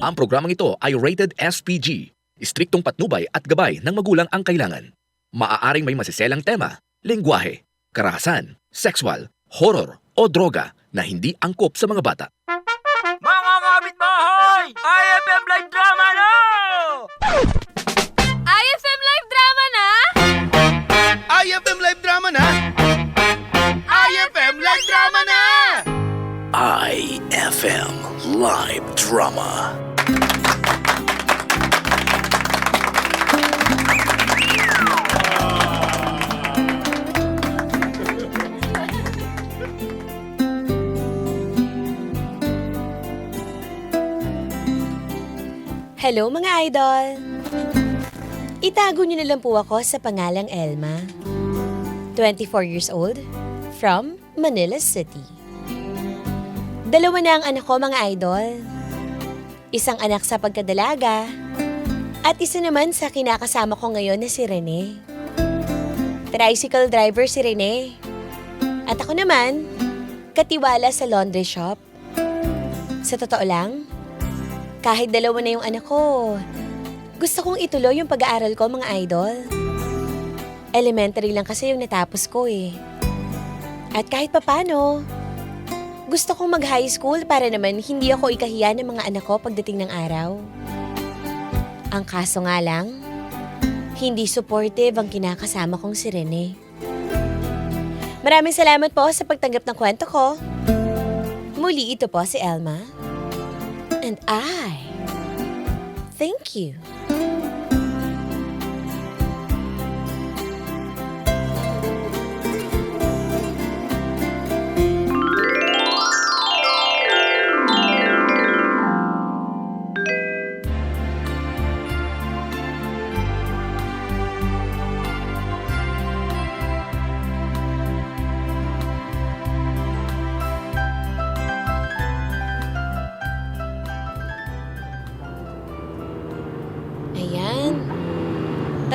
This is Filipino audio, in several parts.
Ang programang ito ay rated SPG. Istriktong patnubay at gabay ng magulang ang kailangan. Maaaring may masiselang tema, lengguwahe, karahasan, sexual, horror o droga na hindi angkop sa mga bata. Mga kapitbahay! IFM Live Drama na! IFM live drama na? IFM Live Drama na! IFM Live Drama na! IFM Live Drama. Hello mga idol! Itago niyo na lang po ako sa pangalang Elma. 24 years old, from Manila City. Dalawa na ang anak ko mga idol. Isang anak sa pagkadalaga, at isa naman sa kinakasama ko ngayon na si Rene. Tricycle driver si Rene. At ako naman, katiwala sa laundry shop. Sa totoo lang, kahit dalawa na yung anak ko, gusto kong ituloy yung pag-aaral ko mga idol. Elementary lang kasi yung natapos ko eh. At kahit papano, gusto kong mag-high school para naman hindi ako ikahiya ng mga anak ko pagdating ng araw. Ang kaso nga lang, hindi supportive ang kinakasama kong si Rene. Maraming salamat po sa pagtanggap ng kwento ko. Muli ito po si Elma. And I thank you.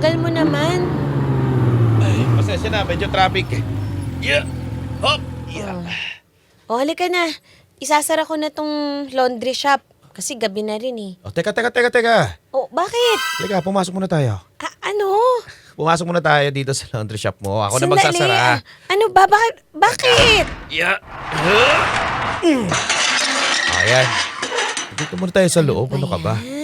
Tagal mo naman. Ay, pasensya na, medyo traffic eh. Yeah! Hop! Yeah! Oh, halika na. Isasara ko na tong laundry shop. Kasi gabi na rin eh. Oh, teka, teka, teka, teka. Oh, bakit? Halika, pumasok muna tayo. A- ano? Pumasok muna tayo dito sa laundry shop mo. Ako na Sandali, magsasara. ah. Ano ba? Bakit? Bakit? Yeah! Ayan. Dito muna tayo sa loob. Ano ka ba? Ayan.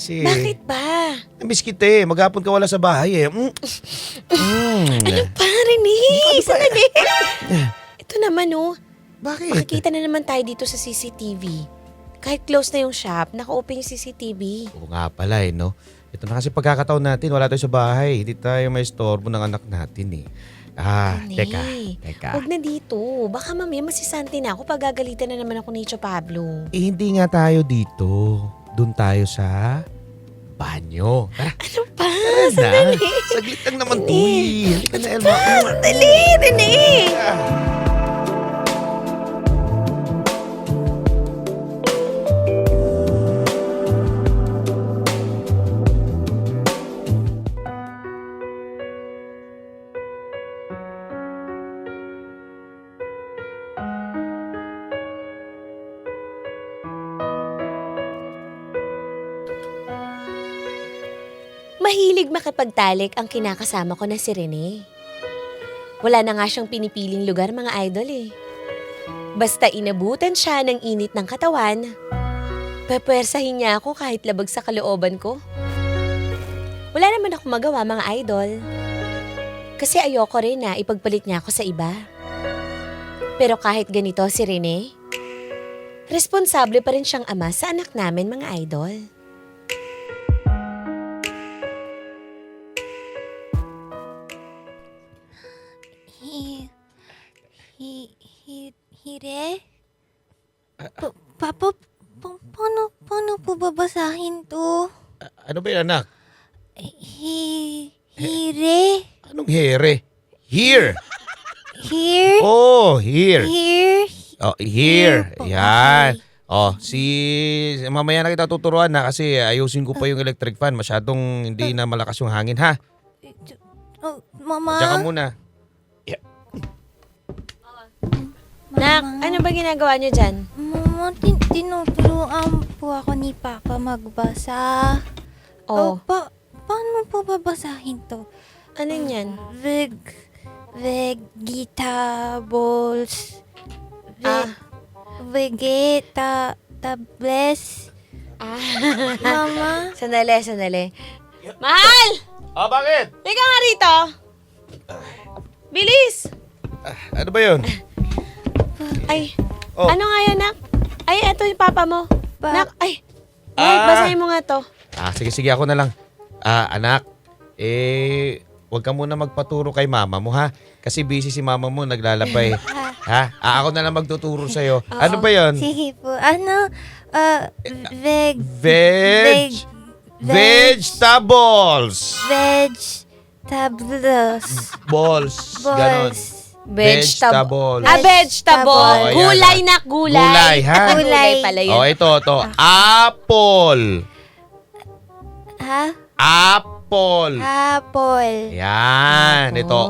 Kasi... Bakit ba? Namiss kita eh. Maghapon ka wala sa bahay eh. Mm. Mm. Ano pa, Rene? Sandali. Ito naman oh. Bakit? Makikita na naman tayo dito sa CCTV. Kahit close na yung shop, naka-open yung CCTV. Oo nga pala eh, no? Ito na kasi pagkakataon natin, wala tayo sa bahay. Hindi tayo may storbo ng anak natin eh. Ah, Rene, teka, teka. Huwag na dito. Baka mamaya masisante na ako pag gagalitan na naman ako ni Cho Pablo. Eh, hindi nga tayo dito. Doon tayo sa banyo. Tara, Ano pa? na. Sandali. Saglit lang naman eh. Halika na, Elma. Dali, Rene! Mahilig makipagtalik ang kinakasama ko na si Rene. Wala na nga siyang pinipiling lugar mga idol eh. Basta inabutan siya ng init ng katawan, pepwersahin niya ako kahit labag sa kalooban ko. Wala naman ako magawa mga idol. Kasi ayoko rin na ipagpalit niya ako sa iba. Pero kahit ganito si Rene, responsable pa rin siyang ama sa anak namin mga idol. Hire? Pa... Papa... Pa, paano... Paano po babasahin to? Ano ba yun, anak? Hi... Hire? Anong here? Here. Here? Oh, here. Here? Oh, here. po, Yan. okay. Oh, si mamaya na kita tuturuan na kasi ayusin ko pa yung electric fan. Masyadong hindi na malakas yung hangin ha. Oh, mama? Diyan ka muna. Nak, Mama. ano ba ginagawa niyo dyan? Mama, tin tinuturuan po ako ni Papa magbasa. Oh, pa paano po babasahin to? ano yan? Veg... Vegetables... Ve, Ah. Vegeta... Tables... Ah, Mama... sandali, sandali. Mahal! Ah, bakit? Liga nga rito! Bilis! Ano ba yun? Ay, Oh. ano nga yan, Nak? Ay, eto yung papa mo. Pa- Nak, ay. Mahal, Ah. basahin mo nga to. Ah, sige, sige, ako na lang. Ah, anak, eh, huwag ka muna magpaturo kay mama mo, ha? Kasi busy si mama mo, naglalabay. ha? Ah, ako na lang magtuturo sa'yo. Ano ba yun? Sige po. Ano? Uh, veg... Veg! Vegetables! Vegetables. Balls. Ganon. Vegetable. Ah, vegetable. Oh, ayan, gulay, ah. Nak, gulay. Gulay, ha? Ah, gulay pala yun. Oh, ito, ito. Apple. Ha? Apple. Apple. Yan. Ito,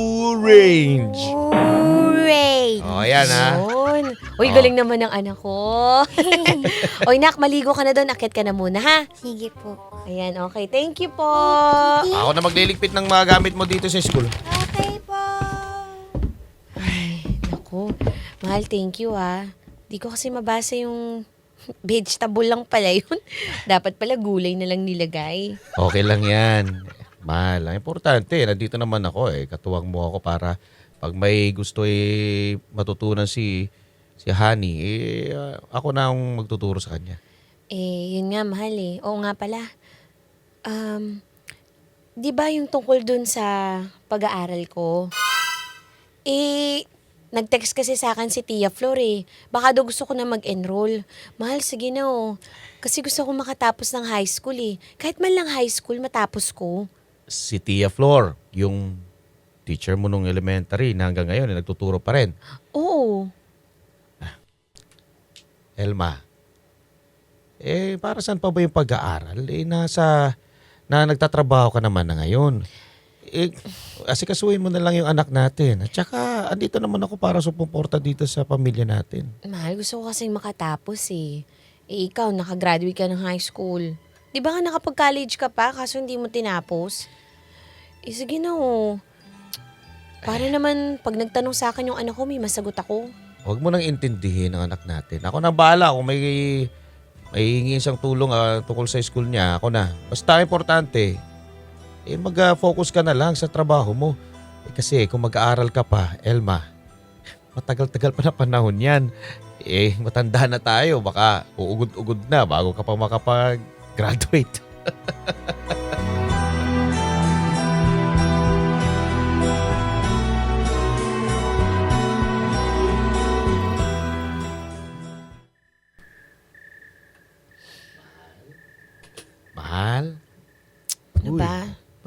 orange. Orange. Oh, yan, ha? Yun. Uy, Oh. galing naman ng anak ko. Oy, Nak, maligo ka na doon. Akit ka na muna, ha? Sige po. Ayan, okay. Thank you po. Ako na magliligpit ng mga gamit mo dito sa school. Naku. Mahal, thank you, ha. Di ko kasi mabasa yung vegetable lang pala yun. Dapat pala gulay na lang nilagay. Okay lang yan. Mahal. Ang importante, nandito naman ako eh. Katuwang mo ako para pag may gusto eh matutunan si si Honey, eh ah, ako na ang magtuturo sa kanya. Eh, yun nga, mahal eh. Oo nga pala. Um, di ba yung tungkol dun sa pag-aaral ko? Eh, nag-text kasi sa akin si Tia Flor eh. Baka daw gusto ko na mag-enroll. Mahal, sige na oh. Kasi gusto ko makatapos ng high school eh. Kahit man lang high school, matapos ko. Si Tia Flor, yung teacher mo nung elementary na hanggang ngayon, eh, nagtuturo pa rin. Oo. Elma, eh para saan pa ba yung pag-aaral? Eh nasa, na nagtatrabaho ka naman na ngayon. Eh, asikasuhin mo na lang yung anak natin. At saka, andito naman ako para sumuporta dito sa pamilya natin. Mahal, gusto ko kasing makatapos eh. Eh, ikaw, nakagraduate ka ng high school. Di ba nga nakapag-college ka pa, kaso hindi mo tinapos? Eh, sige na oh. Para naman, pag nagtanong sa akin yung anak ko, may masagot ako. Huwag mo nang intindihin ang anak natin. Ako na bahala kung may may hingi isang tulong ah, tungkol sa school niya. Ako na. Basta importante, eh mag-focus ka na lang sa trabaho mo. Eh, kasi kung mag-aaral ka pa, Elma, matagal-tagal pa na panahon yan. Eh, matanda na tayo. Baka uugod-ugod na bago ka pa makapag-graduate.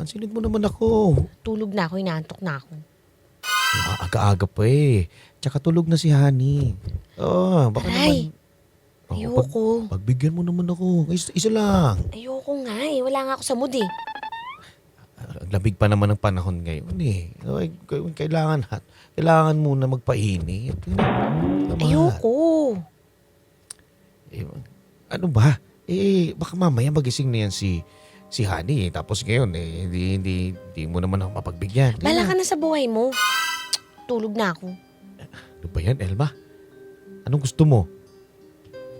Pansinin mo naman ako. Tulog na ako, inaantok na ako. Ah, aga-aga pa eh. Tsaka tulog na si Honey. Oh, baka Aray, naman... Oh, pag, Ayoko. pagbigyan mo naman ako. Isa, isa lang. Ayoko nga eh. Wala nga ako sa mood eh. Ah, Ang lamig pa naman ng panahon ngayon eh. Ay, k- Kailangan, hat- kailangan muna magpainit. Mahal? Ayoko. Eh, ano ba? Eh, baka mamaya magising na yan si si Honey. eh. Tapos ngayon, eh, hindi, hindi, hindi mo naman ako mapagbigyan. Di Bala ba? ka na sa buhay mo. Tulog na ako. Ano ba yan, Elma? Anong gusto mo?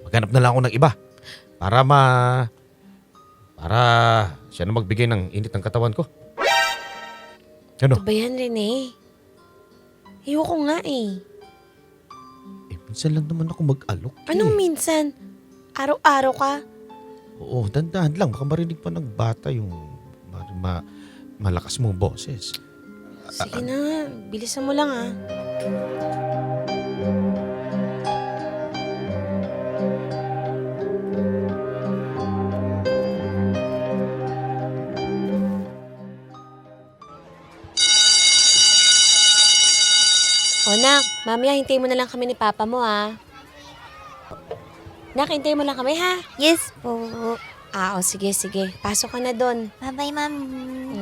Maghanap na lang ako ng iba. Para ma... Para siya na magbigay ng init ng katawan ko. Ano? Ano ba yan, Rene? Ayoko nga eh. Eh, minsan lang naman ako mag-alok. Anong eh. minsan? Araw-araw ka? Oo, dandahan lang. Baka marinig pa ng bata yung ma- ma- malakas mong boses. Sige na, bilisan mo lang ah. O nak, mamaya hintayin mo na lang kami ni papa mo ha. Nak, hintayin mo lang kami ha. Yes po. Ah, o sige, sige. Pasok ka na doon. Bye-bye, ma'am.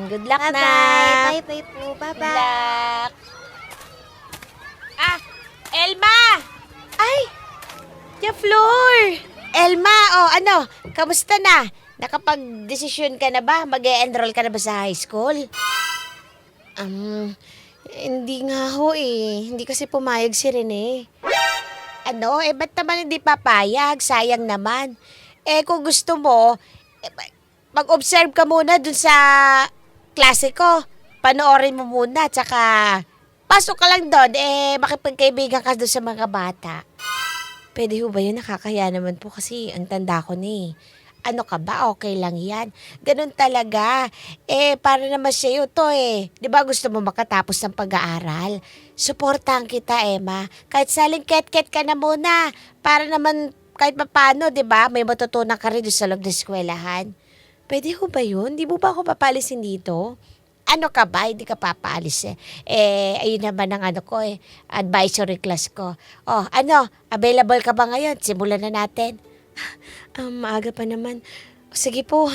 Good luck na. Bye-bye. Bye-bye po. Good Bye-bye. luck. Ah, Elma! Ay! Tia Flor! Elma, oh ano, kamusta na? Nakapag-desisyon ka na ba? mag enroll ka na ba sa high school? Um, hindi nga ho eh. Hindi kasi pumayag si Rene. Ano? Eh, ba't naman hindi papayag? Sayang naman. Eh, kung gusto mo, eh, mag-observe ka muna dun sa klase ko. Panoorin mo muna, tsaka pasok ka lang doon, eh, makipagkaibigan ka doon sa mga bata. Pwede ho ba yun? Nakakaya naman po kasi ang tanda ko na eh. Ano ka ba? Okay lang yan. Ganun talaga. Eh, para naman sa'yo to eh. Di ba gusto mo makatapos ng pag-aaral? Suportahan kita, Emma. Kahit saling ket-ket ka na muna. Para naman kahit papano, di ba? May matutunan ka rin sa loob ng eskwelahan. Pwede ho ba yun? Di mo ba ako papalisin dito? Ano ka ba? Hindi ka papalis eh. Eh, ayun naman ang ano ko eh. Advisory class ko. Oh, ano? Available ka ba ngayon? Simulan na natin. Um, maaga pa naman. Sige po,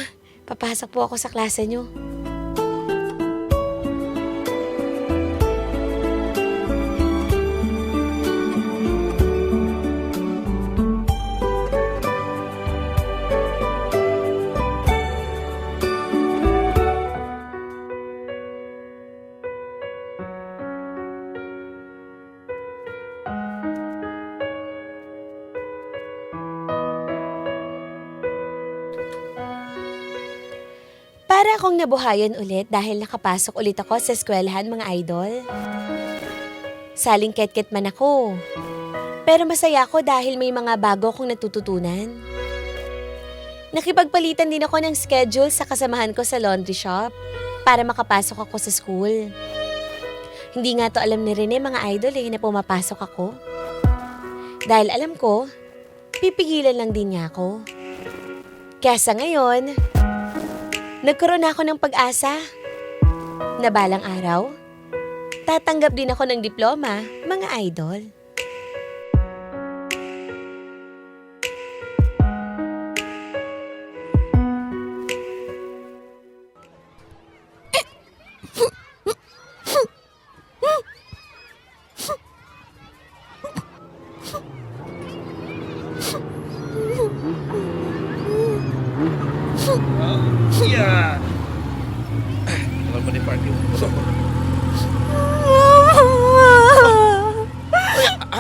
papasok po ako sa klase nyo. Akong nabuhayan ulit dahil nakapasok ulit ako sa eskwelahan mga idol. Saling ket-ket man ako. Pero masaya ako dahil may mga bago akong natututunan. Nakipagpalitan din ako ng schedule sa kasamahan ko sa laundry shop para makapasok ako sa school. Hindi nga to alam ni Rene mga idol eh na pumapasok ako. Dahil alam ko, pipigilan lang din niya ako. Kaya sa ngayon, nagkaroon na ako ng pag-asa na balang araw, tatanggap din ako ng diploma, mga idol.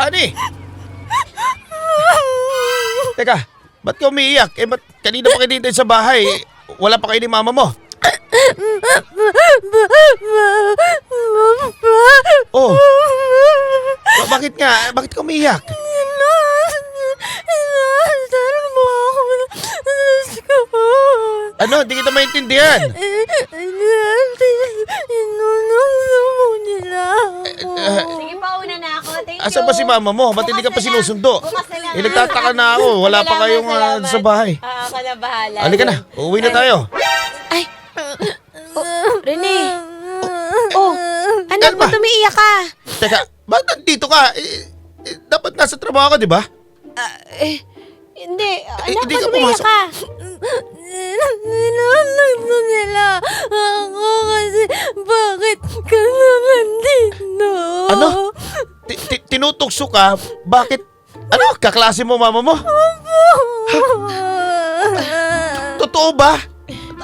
Uy, honey! Teka, ba't ka umiiyak? Eh, ba't kanina pa kayo sa bahay? Wala pa kayo ni mama mo? Oh, ba- bakit nga? Bakit ka umiiyak? Ano? Hindi kita maintindihan. Sige pa, una na ako. Thank Asa ba si mama mo? Ba't hindi ka pa sinusundo? Bukas na lang. Eh, nagtataka na ako. Wala pa Salamat, kayong ah, salamat. sa bahay. Ah, ako na bahala. Halika na. Uuwi na tayo. Ay! Oh, Rene! Oh, anak, Elma! ba't umiiyak ka? Teka, ba't nandito ka? Eh, eh, dapat nasa trabaho ka, di ba? Eh, hindi. Anak, hindi ka pumasok. ka? Nilalagto nila ako kasi bakit ka naman dito? Ano? Ti- ti- Tinutokso ka? Bakit? Ano? Kaklase mo mama mo? Totoo ba?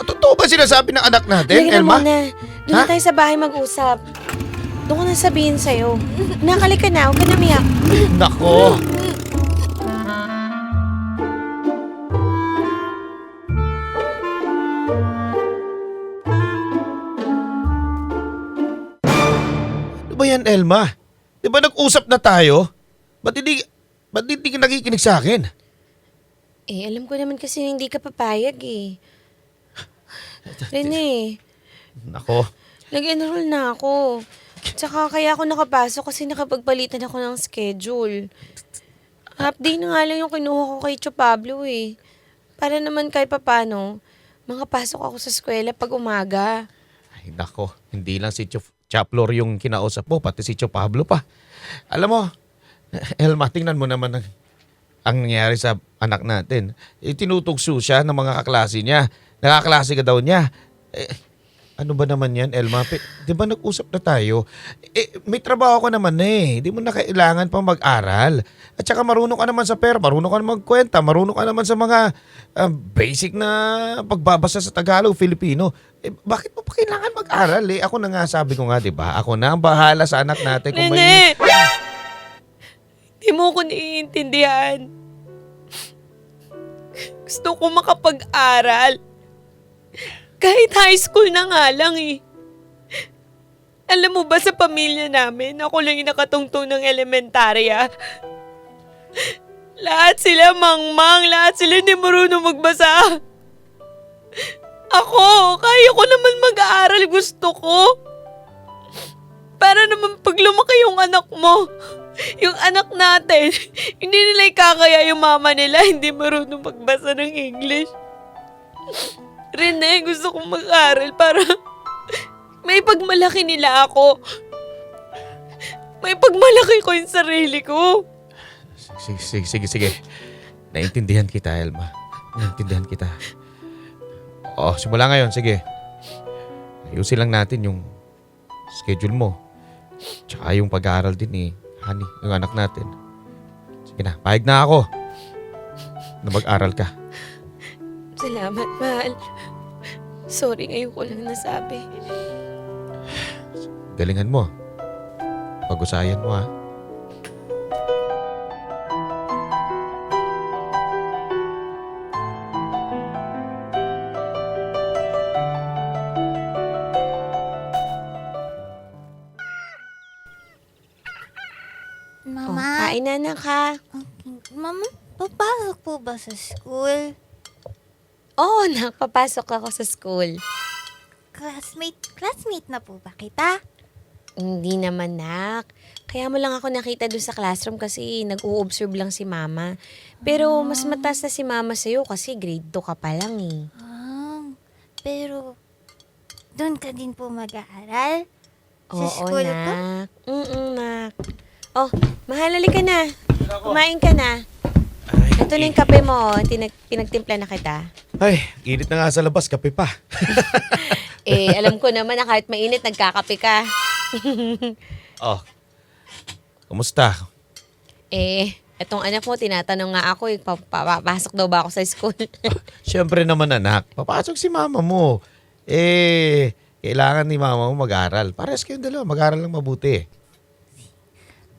Totoo ba sinasabi ng anak natin, Halika na Elma? muna. Doon na Ha? tayo sa bahay mag-usap. Doon ko na sabihin sa'yo. Nakalik ka na, huwag ka na umiyak. Nako. Elma? Di ba nag-usap na tayo? Ba't hindi, ba't hindi ka nakikinig sa akin? Eh, alam ko naman kasi hindi ka papayag eh. Rene, Nako. nag-enroll na ako. Tsaka kaya ako nakapasok kasi nakapagpalitan ako ng schedule. Half day na nga lang yung kinuha ko kay Cho Pablo eh. Para naman kahit papano, makapasok ako sa eskwela pag umaga. Ay, nako. Hindi lang si Cho, Chaplor yung kinausap mo, pati si Cho Pablo pa. Alam mo, Elma, tingnan mo naman ang, ang nangyari sa anak natin. Eh, tinutugso siya ng mga kaklase niya. Nakaklase ka daw niya. Eh, Ano ba naman yan, Elma? Di ba nag-usap na tayo? Eh, may trabaho ka naman na eh. Di mo na kailangan pang mag-aral. At saka marunong ka naman sa pera, marunong ka naman magkwenta, marunong ka naman sa mga ah, basic na pagbabasa sa Tagalog, Filipino. Eh, bakit mo pa kailangan mag-aral eh? Ako na nga sabi ko nga, di ba? Ako na ang bahala sa anak natin kung may... Nene! Hindi mo ko naiintindihan. Gusto ko makapag-aral. Kahit high school na nga lang eh. Alam mo ba sa pamilya namin, ako lang yung nakatungtong ng elementarya. Lahat sila mangmang, lahat sila hindi marunong magbasa. Ako, kaya ko naman mag-aaral, gusto ko. Para naman pag lumaki yung anak mo, yung anak natin, hindi nila ikakaya yung mama nila hindi marunong magbasa ng English. Rene, gusto kong mag-aral para may pagmalaki nila ako. May pagmalaki ko yung sarili ko. Sige, sige, sige, sige. Naintindihan kita, Elma. Naintindihan kita. Oh, simula ngayon, sige. Ayusin lang natin yung schedule mo. Tsaka yung pag-aaral din ni Honey, yung anak natin. Sige na, pahig na ako na mag-aral ka. Salamat, mahal. Sorry ngayon ko lang nasabi. Galingan mo. Pag-usayan mo ha. Oh, Mama, kain na na ka. mama, papasok po ba sa school? Oo, nakapapasok ako sa school. Classmate, classmate na po ba kita? Hindi naman, nak. Kaya mo lang ako nakita doon sa classroom kasi nag-o-observe lang si mama. Pero mas mataas na si mama sa'yo kasi grade 2 ka pa lang eh. Ah, pero, doon ka din po mag-aaral? Sa Oo, school ka? nak. Mm nak. Oh, mahalali ka na. Kumain ka na. Ito na yung kape mo. Tinag- pinagtimpla na kita. Ay, init na nga sa labas, kape pa. Eh, alam ko naman na kahit mainit, nagkakape ka. Oh, kumusta? Eh, etong anak mo, tinatanong nga ako, eh, pa- pa- papasok daw ba ako sa school? Siyempre naman anak, papasok si mama mo. Eh, kailangan ni mama mo mag-aral. Parehas kayong dalawa, mag-aral lang mabuti.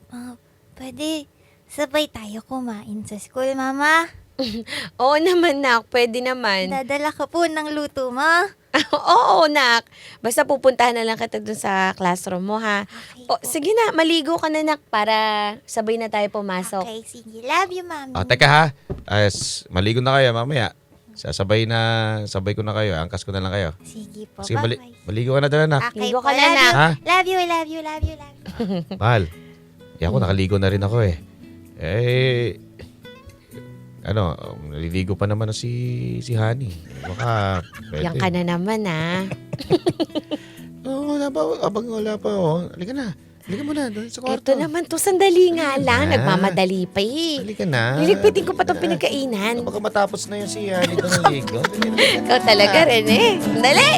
Ah, pwede, sabay tayo kumain sa school, mama. Oo naman, nak. Pwede naman. Dadala ka po ng luto mo. Oo, nak. Basta pupuntahan na lang kita dun sa classroom mo, ha? Okay O, po. sige na, maligo ka na, nak, para sabay na tayo pumasok. Okay, sige. Love you, mami. Ah, teka ha, As, maligo na kayo mamaya. Sasabay na, sabay ko na kayo. Angkas ko na lang kayo. Sige po, Sige, mali, bye-bye. maligo ka na dala anak. Okay Ligo po, ka na, love nak. you. Ha? Love you, love you, love you, love you. Mahal. Eh ako, nakaligo na rin ako eh. Eh, ano, naliligo pa naman na si, si Honey. Baka, pwede. Yan ka na naman, ha? Oo, wala pa. Abang wala pa. Oh. Halika na. Halika muna. Doon sa kwarto. Ito naman to, sandali nga lang. na. Nagmamadali pa eh. Halika na. Liligpitin ko pa itong pinagkainan. Baka matapos na yun si Honey doon ng ligo. Dali na. Ikaw talaga, Rene. Dali!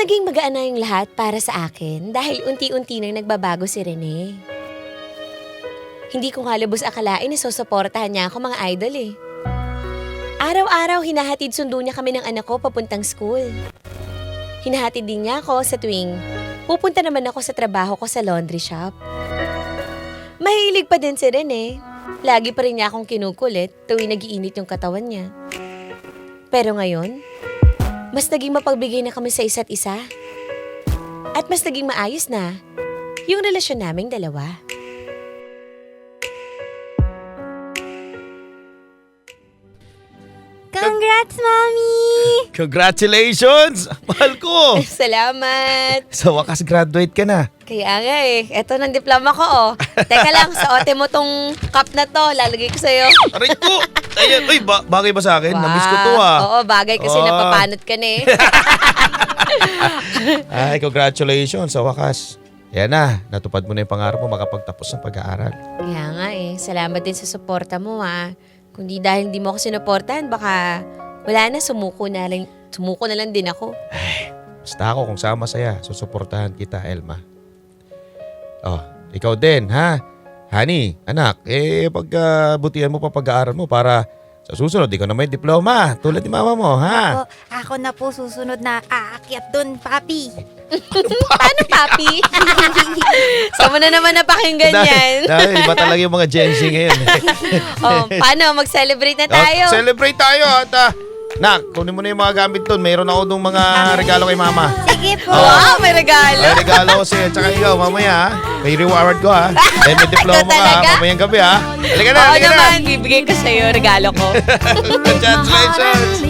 Naging magaan na yung lahat para sa akin dahil unti-unti nang nagbabago si Rene. Hindi ko nga akalain na susuportahan niya ako mga idol eh. Araw-araw hinahatid sundo niya kami ng anak ko papuntang school. Hinahatid din niya ako sa tuwing pupunta naman ako sa trabaho ko sa laundry shop. Mahilig pa din si Rene. Lagi pa rin niya akong kinukulit tuwing nagiinit yung katawan niya. Pero ngayon, mas naging mapagbigay na kami sa isa't isa. At mas naging maayos na yung relasyon naming dalawa. Congrats, Mommy! Congratulations! Mahal ko! Salamat! Sa wakas graduate ka na. Kaya nga eh, eto ng diploma ko oh. Teka lang, suotin mo tong cup na to, lalagay ko sa'yo. Aray ko! Ayan, uy, ba- bagay ba sa akin? Namiss ko to ah. Oo, bagay kasi Oo. napapanot ka na eh. Ay, congratulations sa wakas. Yan na, natupad mo na yung pangarap mo makapagtapos ng pag-aaral. Kaya nga eh, salamat din sa suporta mo ah. Kung di dahil hindi mo ako sinuportahan, baka wala na, sumuko na lang, sumuko na lang din ako. Basta ako kung sama saya, susuportahan kita, Elma. Oh, ikaw din, ha? Honey, anak, eh pagkabutihan mo pa pag-aaral mo para sa susunod, ikaw na may diploma. Tulad ni mama mo, ha? Ako, ako na po susunod na aakyat dun, Papi. Paano, papi? Saan mo na naman napakinggan yan? Dahil, iba talaga yung mga Gen Z ngayon. oh, paano? Mag-celebrate na tayo. Oh, celebrate tayo at ah, Nak, kunin mo na yung mga gamit doon. Mayroon ako doon mga regalo kay mama. Sige po. wow, may regalo. May regalo sa'yo. Tsaka ikaw, mamaya ha. May reward ko ha. Then may diploma ka talaga? ha. Mamayang gabi ha. Halika na, Oo halika na. naman, bibigay ko sa'yo regalo ko. Congratulations.